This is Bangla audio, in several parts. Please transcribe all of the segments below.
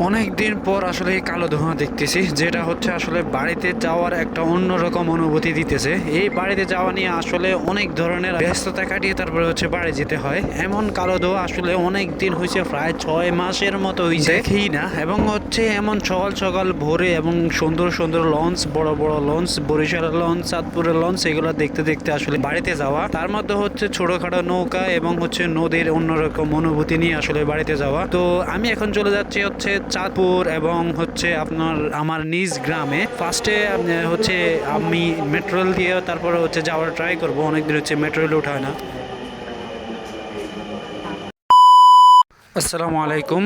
অনেক দিন পর আসলে এই কালো ধোঁয়া দেখতেছি, যেটা হচ্ছে আসলে বাড়িতে যাওয়ার একটা অন্যরকম অনুভূতি দিতেছে। এই বাড়িতে যাওয়া নিয়ে আসলে অনেক ধরনের ব্যস্ততা কাটিয়ে তারপরে হচ্ছে বাড়ি যেতে হয়। এমন কালো ধোঁয়া আসলে অনেক দিন হয়েছে, প্রায় ছয় মাসের মতো হয়েছে। দেখেই না, এবং হচ্ছে এমন সকাল সকাল ভোরে এবং সুন্দর সুন্দর লঞ্চ বড় বড় লঞ্চ বরিশালের লঞ্চ চাঁদপুরের লঞ্চ এগুলো দেখতে দেখতে আসলে বাড়িতে যাওয়া। তার মধ্যে হচ্ছে ছোটখাটো নৌকা এবং হচ্ছে নদীর অন্যরকম অনুভূতি নিয়ে আসলে বাড়িতে যাওয়া। তো আমি এখন চলে যাচ্ছি হচ্ছে চাঁদপুর এবং হচ্ছে আপনার আমার নিজ গ্রামে। ফার্স্টে হচ্ছে আমি মেট্রোল দিয়ে তারপরে হচ্ছে যাওয়ার ট্রাই করব। অনেকদিন হচ্ছে মেট্রোল ওঠায় না। আসসালামু আলাইকুম।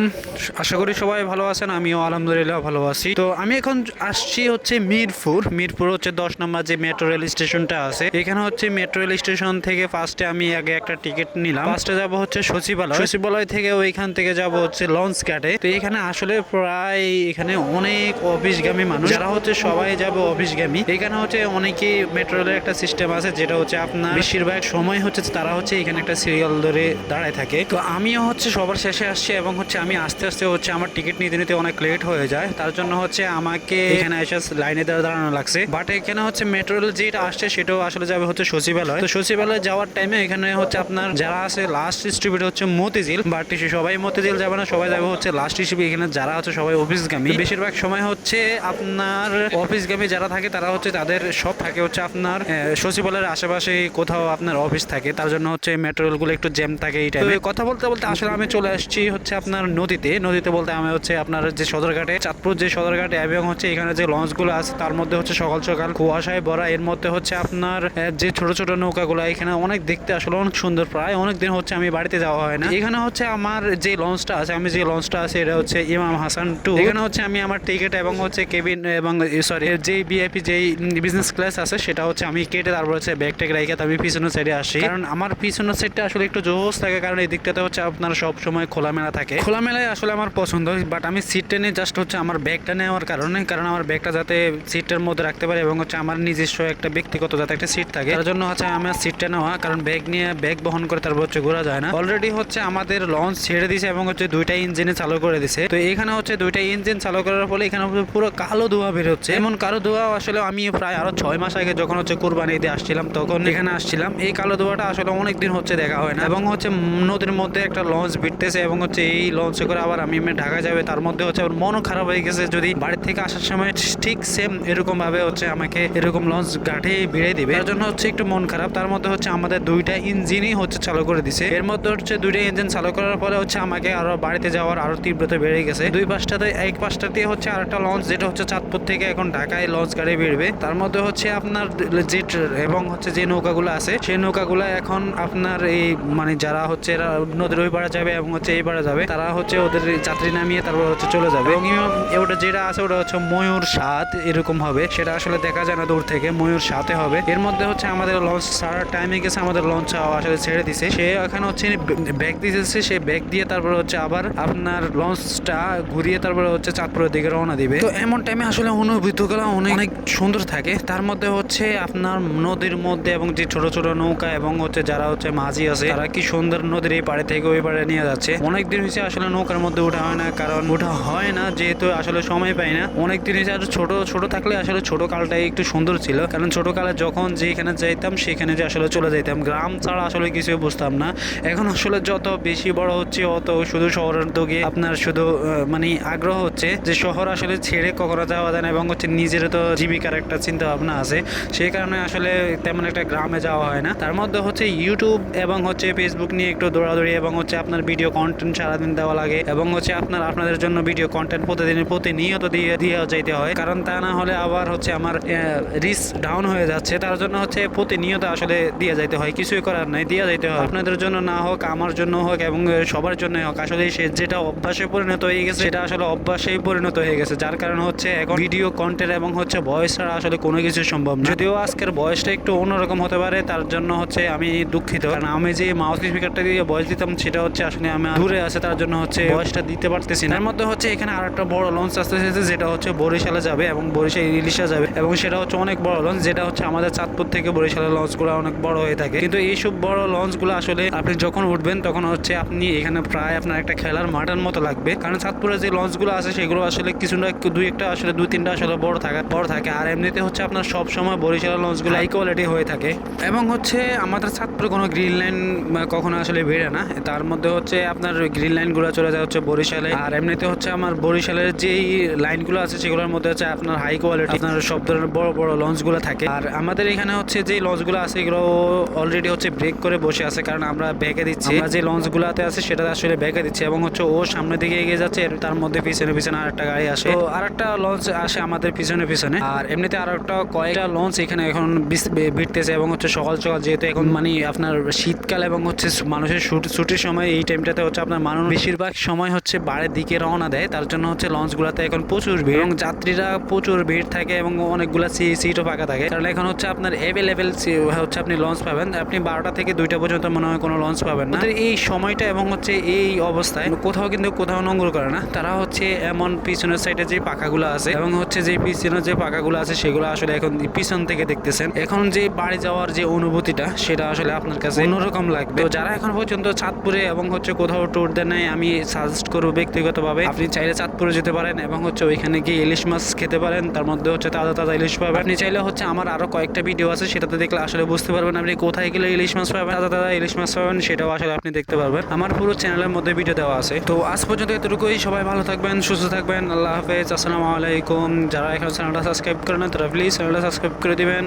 আশা করি সবাই ভালো আছেন, আমিও আলহামদুলিল্লাহ ভালো আছি। তো আমি এখন আসছি হচ্ছে মিরপুর। মিরপুর হচ্ছে দশ নম্বর যে মেট্রো রেল স্টেশনটা আছে। এখানে হচ্ছে মেট্রো রেল স্টেশন থেকে ফার্স্টে আমি আগে একটা টিকিট নিলাম। ফার্স্টে যাব হচ্ছে সচিবালয়। সচিবালয় থেকে ওইখান থেকে যাব হচ্ছে লঞ্চ ঘাটে। তো এখানে আসলে প্রায় এখানে অনেক অফিসগামী মানুষ। যারা হচ্ছে সবাই যাবে অফিসগামী। এখানে হচ্ছে অনেকেই মেট্রো রেলের একটা সিস্টেম আছে, যেটা হচ্ছে আপনার বেশিরভাগ সময় হচ্ছে তারা হচ্ছে এখানে একটা সিরিয়াল ধরে দাঁড়ায় থাকে। তো আমিও হচ্ছে সবার শেষে আসছি এবং হচ্ছে আমি আস্তে আস্তে হচ্ছে আমার টিকিট নিতে নিতে অনেক লেট হয়ে যায়। তার জন্য হচ্ছে আমাকে এখানে এসে লাইনে দাঁড়া দাঁড়ানো লাগছে। বাট এখানে হচ্ছে মেট্রো রেল যেটা আসছে সেটাও আসলে যাবে হচ্ছে সচিবালয়। তো সচিবালয় যাওয়ার টাইমে এখানে হচ্ছে আপনার যারা আছে লাস্ট ডিস্ট্রিবিউট হচ্ছে মতিঝিল। বাট সবাই মতিঝিল যাবে না, সবাই যাবে হচ্ছে লাস্ট হিসেবে এখানে যারা আছে সবাই অফিসগামী বেশিরভাগ সময় হচ্ছে আপনার অফিসগামী যারা থাকে তারা হচ্ছে তাদের সব থাকে হচ্ছে আপনার সচিবালয়ের আশেপাশে কোথাও আপনার অফিস থাকে। তার জন্য হচ্ছে মেট্রো রেলগুলো একটু জ্যাম থাকে এই টাইমে কথা বলতে বলতে আসলে আমি চলে আসছি হচ্ছে আপনার নদীতে। নদীতে বলতে আমি হচ্ছে আপনার যে সদরঘাটে, চাঁদপুর যে সদরঘাটে এবং হচ্ছে এখানে যে লঞ্চগুলো আছে, তার মধ্যে হচ্ছে সকাল সকাল কুয়াশায় ভরা। এর মধ্যে হচ্ছে আপনার যে ছোট ছোট নৌকাগুলো, এখানে অনেক দেখতে আসলে অনেক সুন্দর। প্রায় অনেক দিন হচ্ছে আমি বাড়িতে যাওয়া হয় না। এখানে হচ্ছে আমার যে লঞ্চটা আছে, আমি যে লঞ্চটা আছে, এটা হচ্ছে ইমাম হাসান টু এখানে হচ্ছে আমি আমার টিকিট এবং হচ্ছে কেবিন এবং সরি যে বিআইপি যেই বিজনেস ক্লাস আছে, সেটা হচ্ছে আমি কেটে তারপর হচ্ছে ব্যাগ ট্যাগ রেখে আমি পিছনের সাইডে আসি। কারণ আমার পিছনের সাইডটা আসলে একটু জোস থাকে, কারণ এই দিকটাতে হচ্ছে আপনার সব সময় খোলামেলা থাকে। খোলামেলায় আসলে আমার পছন্দ বাট আমি সিট টেনে জাস্ট হচ্ছে আমার ব্যাগটা নেওয়ার কারণে, কারণ আমার ব্যাগটা যাতে সিটের মধ্যে রাখতে পারে এবং হচ্ছে আমার নিজস্ব একটা ব্যক্তিগত যাতে একটা সিট থাকে। তার জন্য হচ্ছে আমার সিটটা নেওয়া, কারণ ব্যাগ নিয়ে ব্যাগ বহন করে তারপর হচ্ছে ঘোরা যায় না। অলরেডি হচ্ছে আমাদের লঞ্চ ছেড়ে দিছে এবং হচ্ছে দুইটা ইঞ্জিনে চালু করে দিছে। তো এখানে হচ্ছে দুইটা ইঞ্জিন চালু করার ফলে এখানে পুরো কালো ধোঁয়া বের হচ্ছে। এমন কালো ধোয়া আসলে আমি প্রায় আরও ছয় মাস আগে যখন হচ্ছে কোরবানি ঈদে আসছিলাম, তখন এখানে আসছিলাম। এই কালো ধোঁয়াটা আসলে অনেক দিন হচ্ছে দেখা হয় না। এবং হচ্ছে নদীর মধ্যে একটা লঞ্চ ভিড়তেছে এবং হচ্ছে এই লঞ্চে করে আবার আমি এমনি ঢাকা যাবে, তার মধ্যে হচ্ছে আমার মনও খারাপ হয়ে গেছে যদি বাড়ি থেকে আসার সময় ঠিক সেম এরকম ভাবে হচ্ছে আমাকে এরকম লঞ্চ ঘাটে ভিড়ে দিবে। তার জন্য হচ্ছে একটু মন খারাপ, তার মধ্যে হচ্ছে আমাদের দুইটা ইঞ্জিনই হচ্ছে চালু করে দিছে। এর মধ্যে হচ্ছে দুইটা ইঞ্জিন চালু করার পরে হচ্ছে আমাকে আরও বাড়িতে যাওয়ার আরও তীব্রতা বেড়ে গেছে। দুই পাঁচটাতে এক পাঁচটাতে হচ্ছে আর একটা লঞ্চ যেটা হচ্ছে চাঁদপুর থেকে এখন ঢাকায় লঞ্চ গাড়ি বেরবে। তার মধ্যে হচ্ছে আপনার যে এবং হচ্ছে যে নৌকাগুলো আছে, সেই নৌকাগুলো এখন আপনার এই মানে যারা হচ্ছে এরা নদীর ওই পাড়া যাবে এবং হচ্ছে পাড়া যাবে। তারা হচ্ছে ওদের যাত্রী নামিয়ে তারপর হচ্ছে চলে যাবে। এবং ওটা যেটা আছে ওটা হচ্ছে ময়ূর সাত, এরকম হবে। সেটা আসলে দেখা যায় না দূর থেকে, ময়ূর সাথে হবে। এর মধ্যে হচ্ছে আমাদের লঞ্চ ছাড়ার টাইমে গেছে আমাদের লঞ্চ আসলে ছেড়ে দিছে। সে এখানে হচ্ছে ব্যাগ দিতেছে, সে ব্যাগ দিয়ে তারপর হচ্ছে আবার আপনার লঞ্চটা ঘুরিয়ে তারপরে হচ্ছে চাঁদপুরের দিকে রওনা দিবে। তো এমন টাইমে আসলে অনুভূতিগুলো অনেক অনেক সুন্দর থাকে। তার মধ্যে হচ্ছে আপনার নদীর মধ্যে এবং যে ছোট ছোট নৌকা এবং হচ্ছে যারা হচ্ছে মাঝি আছে, তারা কি সুন্দর নদীর এই পাড়ে থেকে ওই পাড়ে নিয়ে যাচ্ছে। অনেক দিন হয়েছে আসলে নৌকার মধ্যে ওঠা হয় না, কারণ ওঠা হয় না, যেহেতু আসলে সময় পাই না। অনেক দিন হয়েছে, আর ছোট ছোট থাকলে আসলে ছোট কালটাই একটু সুন্দর ছিল। কারণ ছোট কালে যখন যেখানে যাইতাম, সেখানে যে আসলে চলে যাইতাম। গ্রাম ছাড়া আসলে কিছু বুঝতাম না। এখন আসলে যত বেশি বড় হচ্ছে, অত শুধু শহরের দিকে আপনার শুধু মানে আগ্রহ হচ্ছে যে শহর আসলে ছেড়ে কখনো যাওয়া যায় না, এবং হচ্ছে নিজের তো জীবিকার একটা চিন্তা ভাবনা আছে। সেই কারণে আসলে তেমন একটা গ্রামে যাওয়া হয় না। তার মধ্যে হচ্ছে ইউটিউব এবং হচ্ছে ফেসবুক নিয়ে একটু দৌড়াদৌড়ি, এবং হচ্ছে আপনার ভিডিও কন্টেন্ট সারাদিন দেওয়া লাগে এবং হচ্ছে আপনার, আপনাদের জন্য ভিডিও কন্টেন্ট প্রতিদিন প্রতিনিয়ত দিয়ে দিয়ে যাইতে হয়। কারণ তা না হলে আবার হচ্ছে আমার রিস ডাউন হয়ে যাচ্ছে। তার জন্য হচ্ছে প্রতিনিয়ত আসলে দিয়ে যাইতে হয়। কিছুই করার নাই, দিয়ে যাইতে হয়। আপনাদের জন্য না হোক, আমার জন্য হোক এবং সবার জন্য হোক, আসলে সে যেটা অভ্যাসে পরিণত হয়ে গেছে, সেটা আসলে অভ্যাসেই পরিণত হয়ে গেছে। যার কারণে হচ্ছে এখন ভিডিও কন্টেন্ট এবং হচ্ছে ভয়েস ছাড়া আসলে কোনো কিছু সম্ভব না। যদিও আজকের বয়সটা একটু অন্যরকম হতে পারে, তার জন্য হচ্ছে আমি দুঃখিত। কারণ আমি যে মাউস স্পিকারটা দিয়ে ভয়েস দিতাম, সেটা হচ্ছে আসলে আমার দূরে আছে, তার জন্য হচ্ছে বয়সটা দিতে পারতেছি না। তার মধ্যে হচ্ছে এখানে আর একটা বড় লঞ্চ আসতেছে, যেটা হচ্ছে বরিশালে যাবে এবং বরিশাল ইলিশা যাবে। এবং সেটা হচ্ছে অনেক বড় লঞ্চ যেটা হচ্ছে আমাদের চাঁদপুর থেকে বরিশালের লঞ্চগুলো অনেক বড় হয়ে থাকে। কিন্তু এইসব বড় লঞ্চগুলো আসলে আপনি যখন উঠবেন, তখন হচ্ছে আপনি এখানে প্রায় আপনার একটা খেলার মাঠের মতো লাগবে। কারণ চাঁদপুরে যে লঞ্চগুলো আছে, সেগুলো আসলে কিছু না দুই একটা আসলে দুই তিনটা আসলে বড় থাকে বড় থাকে। আর এমনিতে হচ্ছে আপনার সব সময় বরিশালের লঞ্চগুলো হাই কোয়ালিটি হয়ে থাকে। এবং হচ্ছে আমাদের চাঁদপুরে কোনো গ্রিন লাইন কখনো আসলে বেড়ে না। তার মধ্যে হচ্ছে আপনার গ্রিন লাইনগুলো চলে যায় হচ্ছে বরিশালে। আর এমনিতে হচ্ছে আমার বরিশালের যেই লাইনগুলো আছে, সেগুলোর মধ্যে হচ্ছে আপনার হাই কোয়ালিটি আপনার সব ধরনের বড় বড় লঞ্চগুলো থাকে। আর আমাদের এখানে হচ্ছে যে লঞ্চগুলো আছে, এগুলো অলরেডি হচ্ছে ব্রেক করে বসে আছে, কারণ আমরা ব্যাগে দিচ্ছি। আমরা যে লঞ্চগুলোতে আছে, সেটা আসলে ব্যাগে দিচ্ছি এবং হচ্ছে ও সামনের দিকে এগিয়ে যাচ্ছে তার মধ্যে পিছনে পিছনে আর একটা গাড়ি আসে। তো আর একটা লঞ্চ আসে আমাদের পিছনে পিছনে। আর এমনিতে আরেকটা কয়েকটা লঞ্চ এখানে এখন ভিড়তেছে এবং হচ্ছে সকাল সকাল যেহেতু এখন মানে আপনার শীতকাল এবং হচ্ছে মানুষের ছুট- ছুটির সময় এই টাইমটাতে হচ্ছে আপনার মানুষ বেশিরভাগ সময় হচ্ছে বাড়ির দিকে রওনা দেয়, তার জন্য হচ্ছে লঞ্চগুলোতে এখন প্রচুর ভিড়। এবং যাত্রীরা প্রচুর ভিড় থাকে এবং অনেকগুলো সিটও ফাঁকা থাকে। কারণ এখন হচ্ছে আপনার অ্যাভেলেবেল হচ্ছে আপনি লঞ্চ পাবেন। আপনি বারোটা থেকে দুইটা পর্যন্ত মনে হয় কোনো লঞ্চ পাবেন না। এই সময়টা এবং হচ্ছে এই অবস্থায় কোথাও কিন্তু কোথাও নোংর করে না। তারা হচ্ছে এমন পিছনের সাইডে যে পাখাগুলো আছে এবং হচ্ছে যে পিছনের যে পাখাগুলো আছে সেগুলো আসলে এখন পিছন থেকে দেখতেছেন। এখন যে বাড়ি যাওয়ার যে অনুভূতিটা, সেটা আসলে আপনার কাছে অন্যরকম লাগবে। তো যারা এখন পর্যন্ত চাঁদপুরে এবং হচ্ছে কোথাও ট্যুর দেন নাই আমি সাজেস্ট করব ব্যক্তিগতভাবে। আপনি চাইলে চাঁদপুরে যেতে পারেন এবং হচ্ছে ওইখানে গিয়ে ইলিশ মাছ খেতে পারেন। তার মধ্যে হচ্ছে তাজা তাজা ইলিশ পাবেন। আপনি চাইলে হচ্ছে আমার আরও কয়েকটা ভিডিও আছে, সেটাতে দেখলে আসলে বুঝতে পারবেন আপনি কোথায় গেলে ইলিশ মাছ পাবেন, তাজা তাজা ইলিশ মাছ পাবেন, সেটাও আসলে আপনি দেখতে পারবেন। আমার পুরো চ্যানেলের মধ্যে ভিডিও দেওয়া আছে। তো আজ পর্যন্ত এতটুকুই। সবাই ভালো থাকবেন, সুস্থ থাকবেন। আল্লাহ হাফেজ। আসসালামু আলাইকুম। যারা এখন চ্যানেলটা সাবস্ক্রাইব করে করেন তারা প্লিজ চ্যানেলটা সাবস্ক্রাইব করে দিবেন।